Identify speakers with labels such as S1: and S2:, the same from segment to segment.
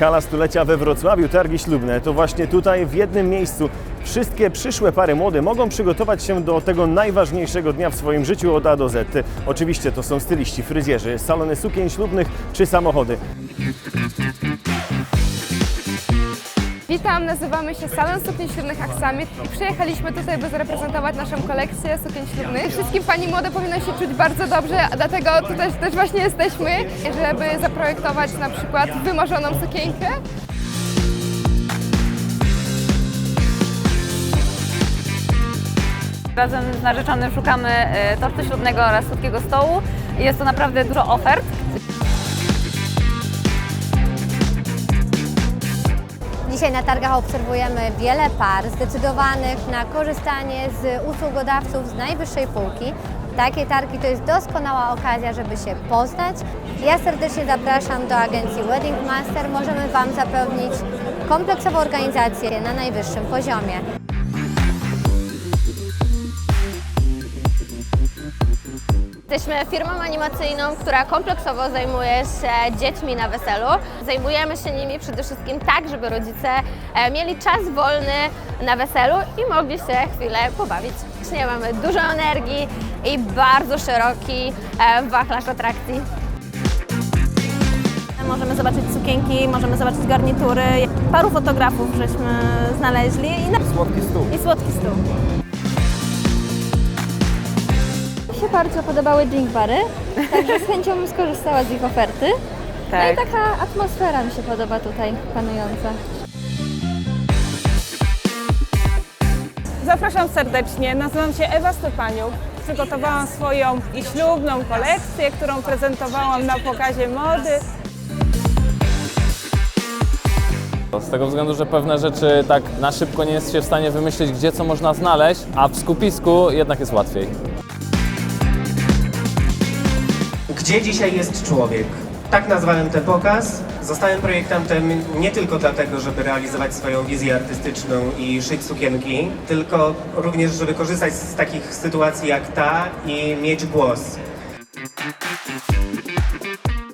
S1: Hala stulecia we Wrocławiu, targi ślubne. To właśnie tutaj, w jednym miejscu, wszystkie przyszłe pary młode mogą przygotować się do tego najważniejszego dnia w swoim życiu od A do Z. Oczywiście to są styliści, fryzjerzy, salony sukien ślubnych czy samochody.
S2: Witam, nazywamy się Salon Sukien Ślubnych Aksamit i przyjechaliśmy tutaj, by zareprezentować naszą kolekcję sukien ślubnych. Wszystkim pani młode powinno się czuć bardzo dobrze, dlatego tu też, też właśnie jesteśmy, żeby zaprojektować na przykład wymarzoną sukienkę.
S3: Razem z narzeczonym szukamy e, tortu ślubnego oraz słodkiego stołu. Jest to naprawdę dużo ofert.
S4: Dzisiaj na targach obserwujemy wiele par zdecydowanych na korzystanie z usługodawców z najwyższej półki. Takie targi to jest doskonała okazja, żeby się poznać. Ja serdecznie zapraszam do agencji Wedding Master. Możemy Wam zapewnić kompleksową organizację na najwyższym poziomie.
S5: Jesteśmy firmą animacyjną, która kompleksowo zajmuje się dziećmi na weselu. Zajmujemy się nimi przede wszystkim tak, żeby rodzice e, mieli czas wolny na weselu i mogli się chwilę pobawić. Właśnie mamy dużo energii i bardzo szeroki e, wachlarz atrakcji.
S6: Możemy zobaczyć sukienki, możemy zobaczyć garnitury. Paru fotografów żeśmy znaleźli i, na...
S1: Słodki stół.
S6: i słodki stół.
S7: Bardzo podobały drink bary, także z chęcią bym skorzystała z ich oferty. No i
S3: Tak.
S7: taka atmosfera mi się podoba tutaj panująca.
S8: Zapraszam serdecznie. Nazywam się Ewa Stepaniuk. Przygotowałam swoją i ślubną kolekcję, którą prezentowałam na pokazie mody.
S9: Z tego względu, że pewne rzeczy tak na szybko nie jest się w stanie wymyślić, gdzie co można znaleźć, a w skupisku jednak jest łatwiej.
S10: Gdzie dzisiaj jest człowiek? Tak nazwałem ten pokaz. Zostałem projektantem nie tylko dlatego, żeby realizować swoją wizję artystyczną i szyć sukienki, tylko również, żeby korzystać z takich sytuacji jak ta i mieć głos.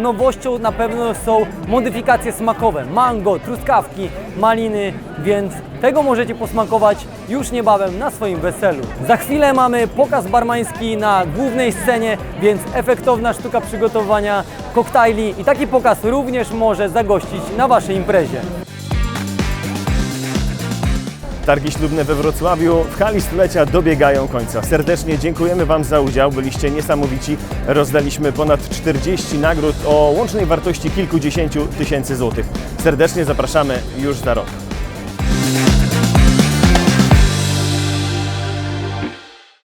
S11: Nowością na pewno są modyfikacje smakowe. Mango, truskawki, maliny, więc tego możecie posmakować już niebawem na swoim weselu. Za chwilę mamy pokaz barmański na głównej scenie, więc efektowna sztuka przygotowania koktajli i taki pokaz również może zagościć na Waszej imprezie.
S1: Targi ślubne we Wrocławiu w hali stulecia dobiegają końca. Serdecznie dziękujemy Wam za udział, byliście niesamowici. Rozdaliśmy ponad 40 nagród o łącznej wartości kilkudziesięciu tysięcy złotych. Serdecznie zapraszamy już za rok.